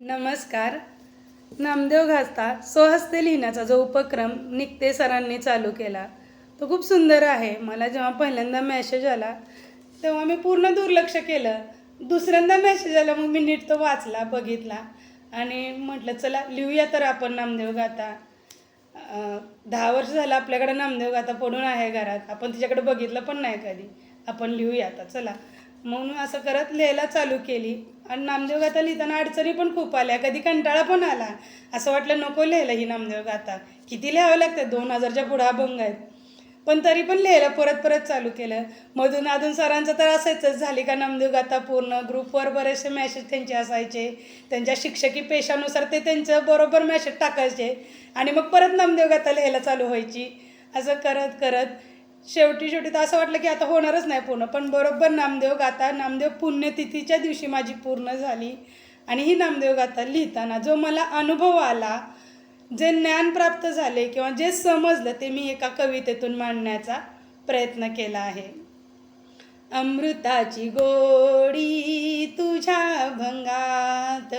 नमस्कार. नामदेव घासता स्वहस्ते लिहिण्याचा जो उपक्रम निकते सरांनी चालू केला तो खूप सुंदर आहे. मला जेव्हा पहिल्यांदा मेसेज आला तेव्हा मी पूर्ण दुर्लक्ष केलं. दुसऱ्यांदा मेसेज आला मग मी नीट तो वाचला बघितला. आणि म्हटलं चला लिहूया तर आपण नामदेव गाता दहा वर्ष झालं आपल्याकडे नामदेव गाता पडून आहे घरात. आपण तिच्याकडे बघितलं पण नाही कधी. आपण लिहूया आता चला. म्हणून असं करत लिहायला चालू केली. आणि नामदेव गाता लिहिताना अडचणी पण खूप आल्या. कधी कंटाळा पण आला. असं वाटलं नको लिहायला ही नामदेव गाथा किती लिहावं लागतं? दोन हजारच्या पुढं अभंग आहेत पण तरी पण लिहायला परत परत चालू केलं. मधून अधून सरांचं तर असायचंच. झाली का नामदेव गाता पूर्ण ग्रुपवर बरेचसे मॅसेज त्यांचे असायचे. त्यांच्या शिक्षकी पेशानुसार ते त्यांचं बरोबर मॅसेज टाकायचे. आणि मग परत नामदेव गाता लिहायला चालू व्हायची. असं करत करत शेवटी शेवटी तर असं वाटलं की आता होणारच नाही पूर्ण. पण बरोबर नामदेव गाता नामदेव पुण्यतिथीच्या दिवशी माझी पूर्ण झाली. आणि ही नामदेव गाता लिहिताना जो मला अनुभव आला जे ज्ञान प्राप्त झाले किंवा जे समजलं ते मी एका कवितेतून मांडण्याचा प्रयत्न केला आहे. अमृताची गोडी तुझ्या भंगात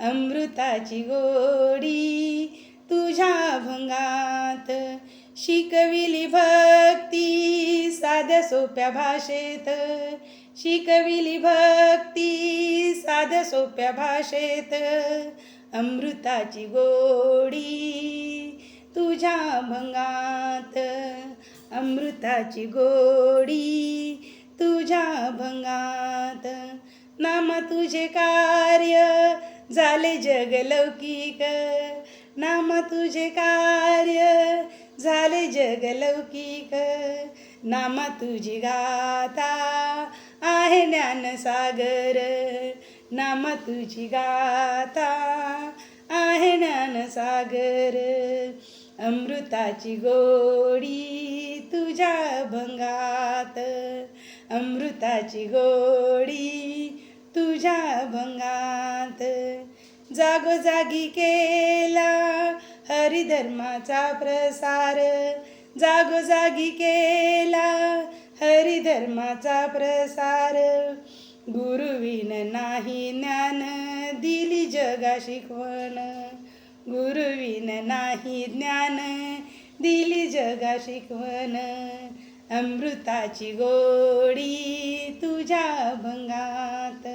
अमृताची गोडी तुझ्या भंगात. शिकविली भक्ती साध्या सोप्या भाषेत. शिकविली भक्ती साध्या सोप्या भाषेत. अमृताची गोडी तुझ्या भंगात. अमृताची गोडी तुझ्या भंगात. नाम तुझे कार्य झाले जग लौकिक. नाम तुझे कार्य झाले जगलौकिक नाम तुझी गाथा आहे ज्ञानसागर नाम तुझी गाथा आहे ज्ञानसागर अमृताची गोडी तुझ्या भंगात अमृताची गोडी तुझ्या भंगात जागोजागी केला हरिधर्माचा प्रसार. जागोजागी केला हरिधर्माचा प्रसार. गुरुविन नाही ज्ञान दिली जगा शिकवण. गुरुविन नाही ज्ञान दिली जगा शिकवण. अमृताची गोडी तुझ्या भंगात.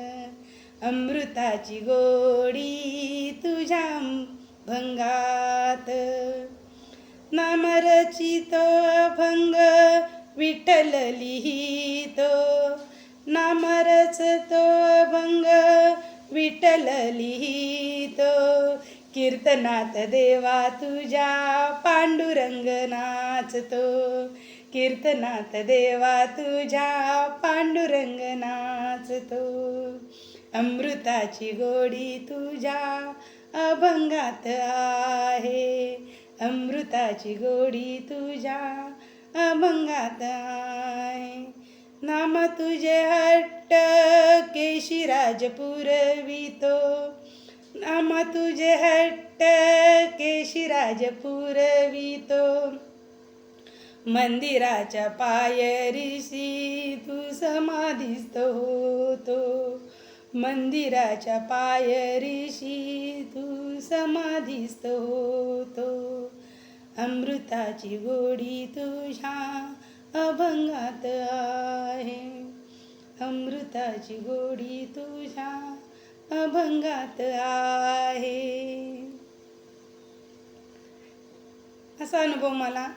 अमृताची गोडी तुझ्या भंगात. रचित अभंग विठ्ठल लिहितो. नामरचतो अभंग विठ्ठल लिहितो. कीर्तनात देवा तुझ्या पांडुरंग नाचतो. कीर्तनात देवा तुझ्या पांडुरंग नाचतो. अमृताची गोडी तुझ्या अभंगात आहे. अमृताची गोडी तुझ्या अभंगात आहे. नामा तुझे हट्ट केशिराज पुरवितो. नामा तुझे हट्ट केशिराज पुरवितो. मंदिराच्या पायरीशी तू समाधीस्त होतो. मंदिराच्या पायरीशी तू समाधीस्त होतो. अमृताची गोडी तुझ्या अभंगात आहे. अमृताची गोडी तुझ्या अभंगात आहे. असा अनुभव मला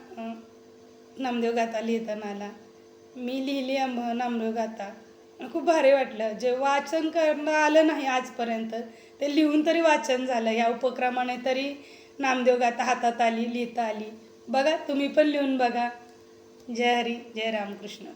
नामदेव गाथा लिहिताना आला. मी लिहिली अंब नामदेव गाता खूप भारी वाटलं. जे वाचन करणं आलं नाही आजपर्यंत ते लिहून तरी वाचन झालं. या उपक्रमाने तरी नामदेव गाता हातात आली लिहिता आली. बघा तुम्ही पण लिहून बघा. जय हरी जय रामकृष्ण.